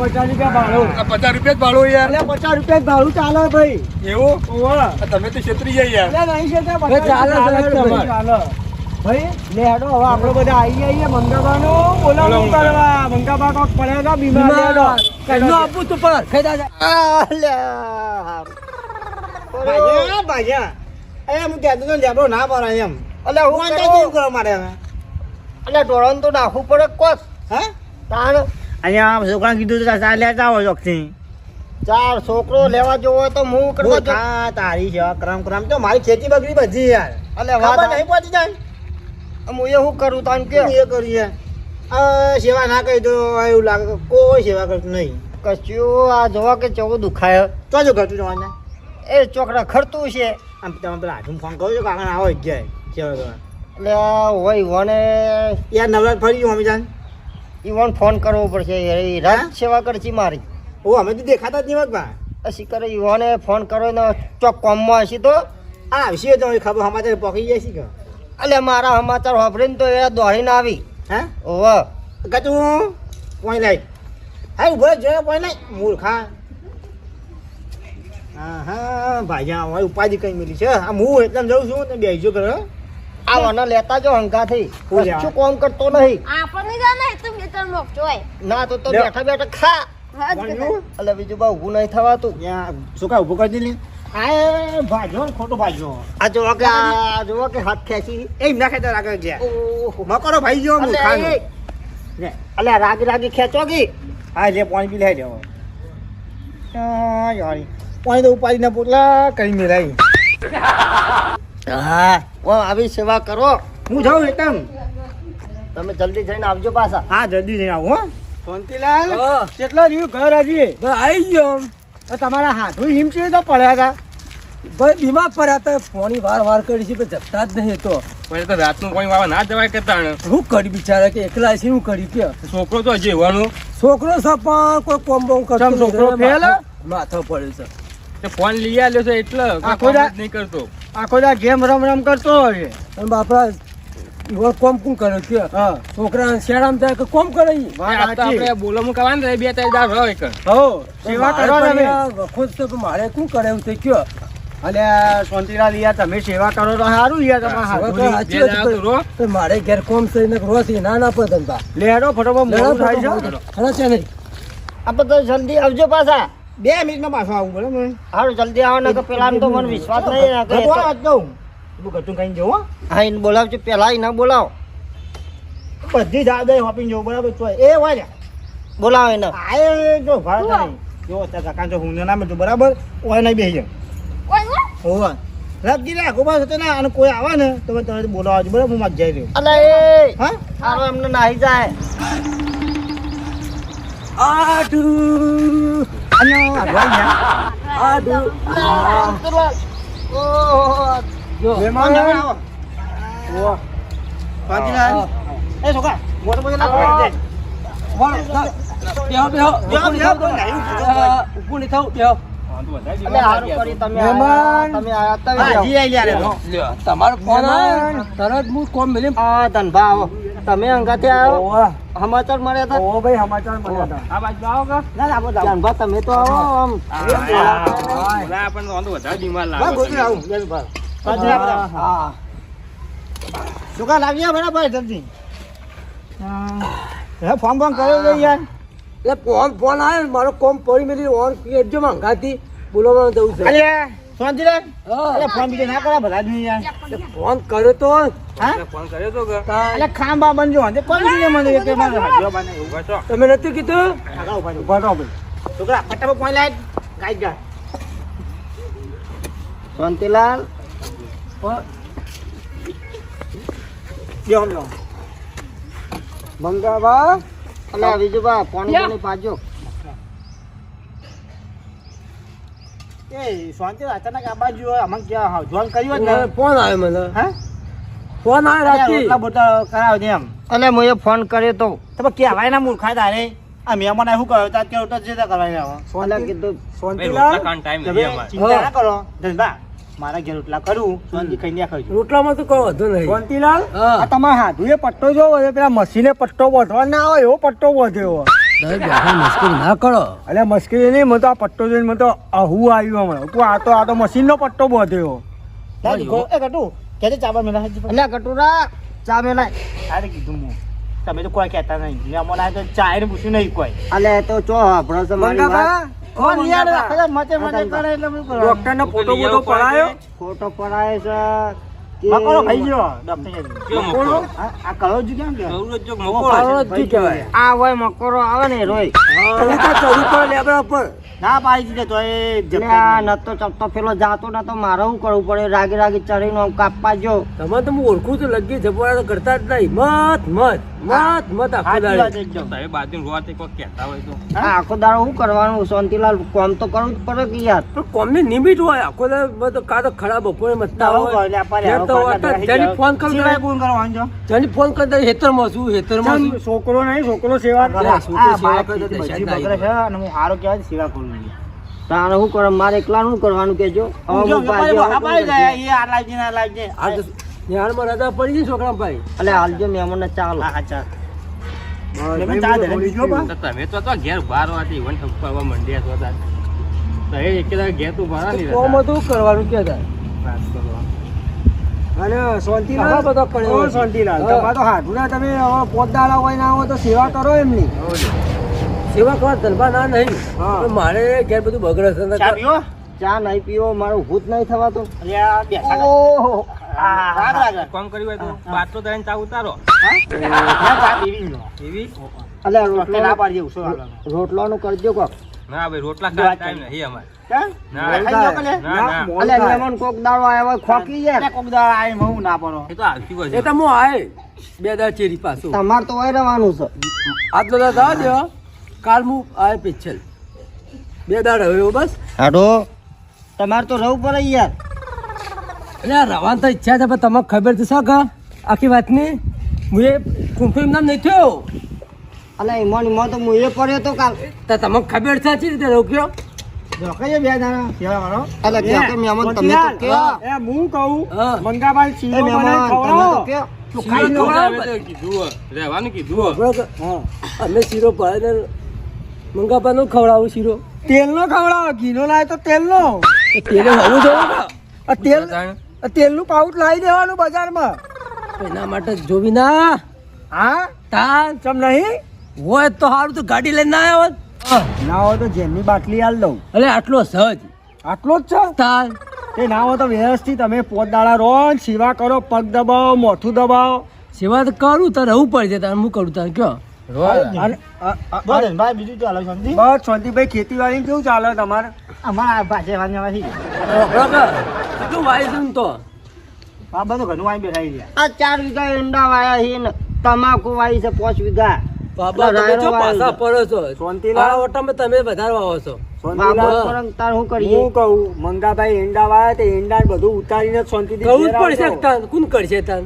પચાસ રૂપિયા ભાડું. પચાસ રૂપિયા ભાડું યાર. એટલે પચાસ રૂપિયા ભાડું ચાલે ભાઈ. એવું? તમે તો છેતરી જાય યાર. નહીં છે તે ચાલે, ભાઈ, લે હેડો હવે આપણે બધા આવીએ આવીએ મંગાબાનો કરવા? મંગાબા કોક પડે બીમાર બીમાર. હેડો. કઈનું આપવું તું પર. ખાઈ. એ હું કહેતો હતો લેબડો ના ભરાય એમ. એટલે હું કરવા માટે હવે? એટલે ઢોળાને તો નાખવું પડે કોસ હે? તાણ. અહીંયા છોકરા કીધું તો ચાર લેતા હોય ચોકથી. ચાર છોકરો લેવા જવો તો હું જઉં. હા તારી છે ક્રમ ક્રમ. તો મારી ખેતી બગડી બધી યાર. એટલે વાત નહીં પહોંચી જાય. હું એ શું કરું તાન કે? એ કરીએ સેવા ના કરી તો એવું લાગે કોઈ સેવા કરતું નહીં. કશું આ જોવા કે ચૌ દુખાય. તો જો ઘટું જવાને એ ચોકડા ખરતું છે. આમ તમે પેલા ફોન કરો છો કાકા આવો જાય સેવા કરવા. એટલે હોય યાર નવરાત ફરી ગયું અમી ઈવોને ફોન કરવો પડશે રાત સેવા કરશે મારી. ઓ અમે તો દેખાતા જ નહીં વખત પછી કરે ઈવોને ફોન કરો ને ચોક કોમમાં હશે તો? આ આવશે તો ખબર સમાચાર પકડી જાય છે કે? એટલે મારા સમાચાર વાપરીને તો એ દોડીને આવી. હે? ઓવે. કતું કોઈ લાઈ હા ઊભો જો કોઈ પોઈ લાઈ મૂર્ખા. હા હા ભાઈ આ ઉપાધિ કઈ મળી છે? આ હું એટલે જઉં છું ને બેસજો કરો આ લેતા જો હંગાથી. લેવા? કોમ કરતો નહીં. આપણને જાને તો મોક જોય. ના તો તો. બેઠા બેઠા ખા. હા એટલે બીજું બા ઊભું નહીં થવાતું. શું કા ઉભું કરી દીધી આ ભાજો ને ખોટો ભાજો આ જોવા કે આ જોવા કે હાથ ખેંચી. એ નાખે આગળ ગયા. મકરો ભાઈ ગયો મૂર્ખાનો એ. અલે રાગી રાગી ખેંચો ગી હા જે પાણી પી લઈ જાવ યાર. પાણી તો ઉપાડી ના પોટલા કરી મેલાઈ હા ઓ આવી સેવા કરો. હું જાઉં એકદમ તમે જલ્દી જઈને આવજો પાછા. હા જલ્દી જઈને આવો હો. શાંતિલાલ હા. કેટલા રહ્યું ઘર હજી? આવી ગયો તો તમારા હાથું હિમ છે તો પડ્યા હતા ભાઈ બીમાર પડ્યા હતા ફોની વાર વાર કરી છે જતા જ નહીં તો. પણ તો રાતનું કોઈ વાવા ના જવાય કરતા ને. શું કરી બિચારા કે એકલા છે શું કરી કે? છોકરો તો હજી એવાનો. છોકરો છે પણ કોઈ કોમ બોમ કરતો છોકરો ફેલ? માથો પડ્યો છે. તે ફોન લઈ આવ્યો છે એટલે આખો નહીં કરતો. આખો દા ગેમ રમ રમ કરતો હોય. અને ઈવો કોમ કરે કે હા. છોકરા શેરામ થાય કે કોમ કરે ઈ? વાત તો આપણે બોલમ કરવાનું રહે બે ત્રણ દાર હોય કે હો સેવા કરવા કરો ખુદ પણ મારે શું કરે એવું તે કયો અને શાંતિલાલ યાર તમે સેવા કરો તો સારું યાર તમારા હાથું તો તો મારે ઘેર કોમ છે ને રોજ ઈ ના ના પડે ધંધા. લેડો ફટોફટ મોડું થાય છે. હલો છે નહીં? આપણે તો જલ્દી આવજો પાછા. બે મિનિટમાં પાછો આવું બરાબર? હારું જલ્દી આવો ને પેલા તો મને વિશ્વાસ નહીં ને કે ઘટું કઈ જવું હો. એને બોલાવજો. પેલા એને બોલાવો. બધી દાદા હોપીને જવું બરાબર? તો એ હોય ને. બોલાવો એને. આ એ જો નહીં જો કાકા જો હું નામ જો બરાબર? ઓય નહીં બેસી હોવા રાખજી રાખો બસ હતો ને અને કોઈ આવે ને તો તમે તરત બોલાવજો બરાબર? હું મત જઈ રહ્યો. અલે એ! હા? હારો એમને નાહી જાય. આડુ અને ગયા. આડુ ઓહો જો. મહેમાન આવે. ઓવા. શાંતિલાલ. એ છોકરા મોટો બધો ના પકડી બેહો બેહો. બેહો, બેહો, ઊભું નહીં થવું. બેહો. અલે હારું કરી તમે અંગાથી આવ્યો સમાચાર મળ્યા હતા? ઓ ભાઈ સમાચાર મળ્યા હતા. આ બાજુ આવો કે? ના ના આવો, આવો. તમે તો આવો આમ. બોલા આપણને વાંધો વધારે બીમાર લાગે ગોતી આવું. હા છોકરા લાવી બરાબર જલ્દી. હા. ફોન ફોન કર્યો તો યાર. એટલે ફોન ફોન આવ્યો ને મારો કોમ પડી મેલી ઓન કહેજો મંગાતી. બોલાવવા જવું છે. અરે શાંતિ અરે ફોન બીજો ના કરા બધા નહીં યાર. ફોન કર્યો તો. હા? ફોન કર્યો તો કે. ખાંબા બનજો અને કોણ બીજે મને કે મને હાજર બને એવું બસો તમે નથી કીધું? આગળ ઊભા રહો, ઊભા રહો. ભાઈ છોકરા ફટાફટ ફોન લાય ગાઈ ગા. શાંતિલાલ બેહો બેહો મંગાવા અલે વિજુબા પાણી પાણી પાજો એ શાંતિ અચાનક આ બાજુ અમને ક્યાં જોન કર્યું ને ફોન આવ્યો મને. હા? ફોન આવ્યો રાતી કરાવ દે એમ. અને મેં ફોન કર્યો તો. તમે કહેવાય ના મૂર્ખા તારે? આ મહેમાન શું કહ્યું? તો જે તે કરવાની આવે. અલે કીધું ફોન ટાઈમ ચિંતા ના કરો. ધનભા મારા ઘેર રોટલા કરું શાંતિ ખાઈ ને ખાઈ રોટલામાં તો કોઈ વધુ નહીં. શાંતિલાલ. આ તમારા હાથુએ પટ્ટો જો છે પેલા મશીને પટ્ટો વધવા ના આવે એવો પટ્ટો વધ્યો બેઠા ના કરો. અલે મુશ્કેલી નહીં મને તો આ પટ્ટો જોઈને મને તો આહુ આવ્યું હમણાં. તું આ તો આ તો મશીનનો પટ્ટો બાંધ્યો. અલ્યા કટુરા ચા મેલા અરે કીધું હું. તમે તો કોઈ કહેતા નહીં. મહેમાન આવે તો ચા ને પૂછ્યું નહીં કોઈ. અલે તો ચો છો મારી વાત? ડોક્ટર નો ફોટો ફોટો પડાયો? ખોટો પડાય છે. મકોડો ભાઈ ગયો મકોડો? આ આ કેમ કે? કવરો જ જો પાવડો મકોડો જ જી કહેવાય આ હોય મકોરો આવે ને રોય. ચડી પડે ના પાડી દીધે તો એ નતો ચપતો પેલો જાતો નતો મારે શું કરવું પડે? રાગી રાગી ચડીને આમ કાપવા જો. તમે તો હું ઓળખું છું લગી જબવાડા તો કરતા જ નહીં. મત મત મત મત આખો દાડે. એકદમ. તારે બાજુ રોવા કોઈ કહેતા હોય તો. આખો દાડો શું કરવાનું? શાંતિલાલ કોમ તો કરવું જ પડે કે યાર? પણ કોમની નિમિત હોય. આખો દાડો બધો કાં તો ખરાબ બપોરે મતતા હોય. કરે, ફોન કરું? જેની ફોન હેતરમાં છું હેતરમાં છોકરો નહીં છોકરો સેવા કરે. છોકરો સેવા કરે તો બગડે છે અને હું હારો કહેવાય સેવા કરું તારે શું કરે? મારે એકલા શું કરવાનું કેજો હવે એ આ ને નિહાળમાં રજા પડી ગઈ છોકરા ભાઈ. એટલે હાલજો મહેમાનને ચાલો હા, ચાલ. તમે? તો તમે તો તો ઘેર બાર વાથી વન ઠપકારવા મંડ્યા તો એ એકેલા ઘેર તું ભરા નહીં કોમ હતું? કરવાનું કે તાર? અને શાંતિલાલ બધા પડ્યા ઓ શાંતિલાલ, તમારે તો હાથુના તમે હવે પોત દાડા હોય ના હોય તો સેવા કરો એમની સેવા કરવા ધનભા ના નહીં. મારે ઘેર બધું બગડે છે. ચા પીવો? ચા નહીં પીવો મારું ભૂત નહીં થવાતું આ ઓહો. કામ કર્યું હોય તો બાટલો ધરીને ચા ઉતારો. હા? ના, કરજો કોક. ના ભાઈ રોટલા ખાવા ટાઈમ નહીં અમારે. તો હાલતી હોય એ તો હું આય. બે દાડા ચેરી પાછું. તમારે તો રહેવાનું છે. આજનો દાદા આવજો કાલ હું આય પેછલ બે દાડા હવે બસ. હાડો તમારે તો રહેવું પડે યાર. એટલે રવાન તો ઈચ્છા છે પણ તમને ખબર છે શું કા આખી વાતની? હું એ કુંફી નામ નહીં થયો. અને એમાં ને એમાં તો હું એ પડ્યો તો કાલ. તો તમને ખબર છે ચી રીતે રોક્યો રોકાઈએ બે દાણા. એટલે કે મહેમાન તમે તો કહો એ હું કહું હા. મંગાભાઈ બનાવી મહેમાન ખવડાવો. તો તો હોય. રહેવાનું કીધું કે? અમે શીરો પાડીને મંગાપાનો ખવડાવું શીરો. તેલનો ખવડાવો ઘીનો લાવે તો તેલનો. તો તેલે હોવું જોઈએ ને. આ તેલનું આ તેલનું પાઉચ લાવી દેવાનું બજારમાં. એના માટે જોવી ના. હા? તાન. ચમ નહીં? હોય તો સારું તો ગાડી લઈને ના આવ્યો ના હોય તો જેમની બાટલી હાલ દઉં. અરે આટલો સહજ આટલો જ છે? તાર. તે ના હોય તો વ્યવસ્થિત તમે પોત દાડા રો સેવા કરો પગ દબાવો મોઠું દબાવો. સેવા તો કરું તો રહેવું પડશે તારે હું કરું તાર કયો? બીજું ચાલે શાંતિ? બસ શાંતિભાઈ ખેતીવાડી કેવું ચાલે તમારે? અમારા પાસે વાંચી કેટલું વાય તો. આ બધું ઘણું આ ચાર વીઘા ઈંડા વાયા છે ને તમાકુ વાય છે પાંચ વીઘા. બાબા તમે જો પાછા પડો છો. આ ઓટામાં તમે વધારે વાવો છો. બાબા શાંતિલાલ, પરમ તાર શું કરીએ? હું કહું મંગાભાઈ ઈંડા વાળા તે ઈંડા બધું ઉતારીને શાંતિથી કહું જ પડશે. તાન કોણ કરશે તાન?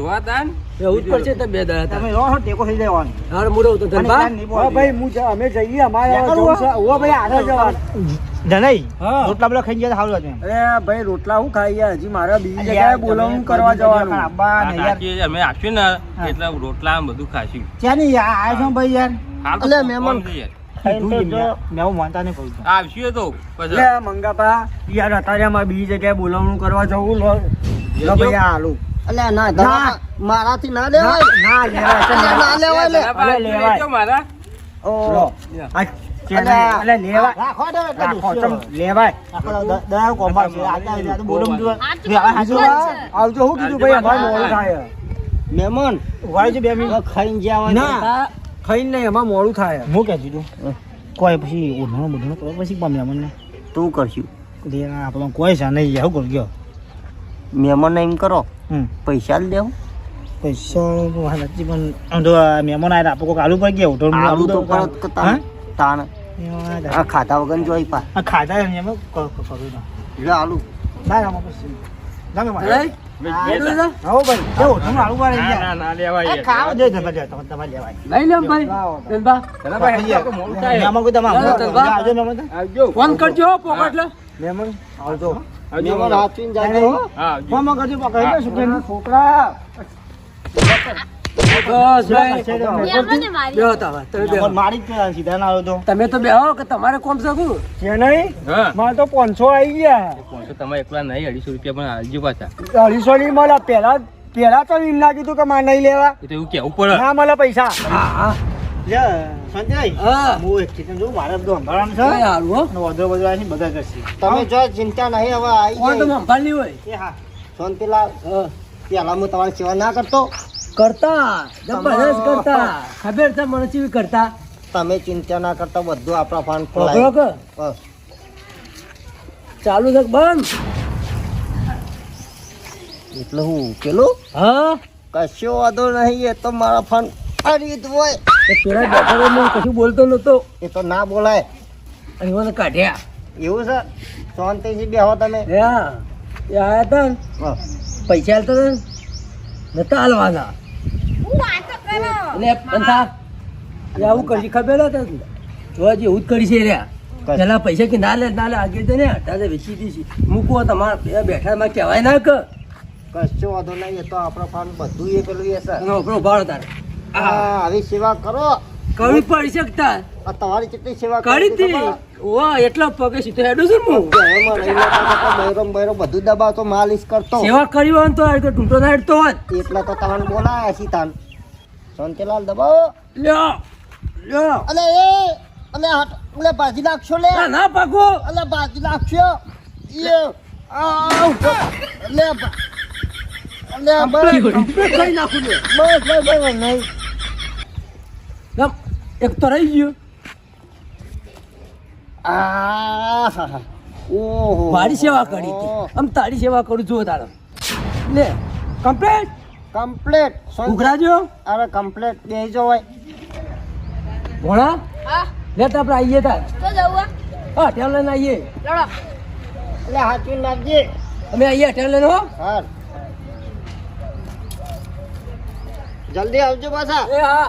રોવા તાન? રહેવું જ પડશે તાન બે દાડા તમે રહો ટેકો થઈ જવાનું હાર મુડો તો ધન ભાઈ હું અમે જઈએ અમારે ભાઈ આગળ જવાનું. જનઈ રોટલા પેલા ખાઈ ગયા સારું હતું અરે ભાઈ રોટલા હું ખાઈ ગયા? હજી મારે બીજી જગ્યાએ બોલાવું કરવા જવાનું. આ કાકી અમે આપ્યું ને એટલે રોટલા બધું ખાશું. ક્યાં નહીં આ છો ભાઈ યાર. મહેમાન. યાર. એટલે મંગાપા યાર અત્યારે અમારે બીજી જગ્યાએ બોલાવણું કરવા જવું લો. લો ભાઈ આ આલુ અલ્યા ના ના. મારાથી ના લેવાય? ના લેવાય. અલ્યા, ના લેવાય. લે જરા બહાર અલે, લેવાય. લેજો મારા ઓ, લો આ ચેનઈ, અલે લેવાય રાખો ચમ લેવાય દયા કોમા છે આ તો- બોલમ જો આવજો આવજો હું કીધું ભાઈ અમારે મોડું થાય. મહેમાન વાય જો બે મિનિટ. ખાઈને હોય ના ખાઈને નહીં અમારે મોડું થાય. હું કહે દીધું કોઈ પછી પછી પામ્યા મને તું કરશું. આપણો કોઈ છે નહીં. આવું કર ગયો. મહેમાન એમ કરો. હમ. પૈસા જ દેવું. પૈસા તો હાલ પણ મહેમાન આવ્યા આપણે કોઈક આલુ પર ગયા ઉધણ આલુ તો તાણ. આ. ખાતા વગર જોઈ પા. આ ખાધા એમ એમ કરું. આલુ. ના ના ના. મેં એટલું ભાઈ. કેવું તમે આલુ ના ના લેવાય એ દે તમે લે, તમે તમારે લેવાય. લઈ લે ભાઈ. ધનબા જરા ભાઈ મોડું થાય. મહેમાન કોઈ તમે ના, ના, આવજો ચાલ, આવજો. ફોન કરજો હો, લે. મહેમાન આવજો. આવજો. મહેમાન હાચવીને જાજો હા. આવજો. કરજો પકડી દે છોકરા. તમે તો. તમે બેહો કે તમારે કોમ શકું કે નહીં? મારે તો પાંચસો આવી ગયા. પાંચસો તમે એકલા નહીં અઢીસો રૂપિયા પણ હાલજો પાછા. અઢીસો ની મળે. પેલા પેલા તો એમ લાગ્યું કીધું કે મારે નહીં લેવા. તો એવું કેવું પડે. ના મળે પૈસા. હા હા. સંજય હું. એક મારે બધું સંભાળવાનું છે? કઈ હારું હો. અને વધુ વધુ આવીને બધા તમે જો ચિંતા નહીં હવે આવી તમે સંભાળની હોય? શાંતિલાલ પેલા હું તમારી સેવા ના કરતો. કરતા? જબરજસ્ત કરતા? ખબર છે મને ચીવી કરતા? તમે ચિંતા ના કરતા બધું આપણા ફાન ખોલાય. ચાલુ છે બંધ? એટલે હું પેલું હા? કશો વાંધો નહીં એ તો મારા ફાન ફરી હોય. એ પેલા બેઠો તો હું કશું બોલતો નતો એ તો ના બોલાય. અને મને કાઢ્યા. એવું છે? શાંતિથી બેહો તમે. હા. એ આયા તા ને, પૈસા આવતા હતા નતા હાલવાના પંથા આવું કરી ખબર હતા જે એવું જ કરી છે રહ્યા પેલા પૈસા કે ના લે ના લે આગળ જઈને હટાને વેચી દીધી મૂકવો તમારા બેઠા માં કહેવાય ના કે. કશો વાંધો નહીં એ તો આપણો ફાન બધું એ પેલું એ છે. આપણો ભાડો તારે. હા આવી સેવા કરો. કરવી પડી શકતા. આ તમારી કેટલી સેવા કરી હતી. ઓ એટલા પગે સીધો હેડો છું હું? રહીને બૈરો બધું દબાવતો માલિશ કરતો. સેવા કરી હોય તો આ ટૂંટો હેડતો હોત એટલે તો તમને બોલાયા છી તાન શાંતિલાલ દબાવો લ્યો લ્યો. અલે એ અલે હટ અલે બાજી નાખશો લે. ના પાકો અલે બાજી નાખશો. એ આ લે લે બસ બસ બસ નહીં. એક તો રહી ગયો આ હા, હા. ઓહો મારી સેવા કરી હતી. આમ તારી સેવા કરું છું તારો. લે કમ્પ્લેટ કમ્પ્લેટ ઉઘરાજો. અરે કમ્પ્લેટ બેજો હોય ભોણા હા. લે તો આપણે આવીએ તાર. તો જવું હા. ટેવ લઈને આવીએ લડો. એટલે હાચવી નાખજે. અમે આવીએ ટેવ લઈને હો. હા જલ્દી આવજો પાછા. એ હા.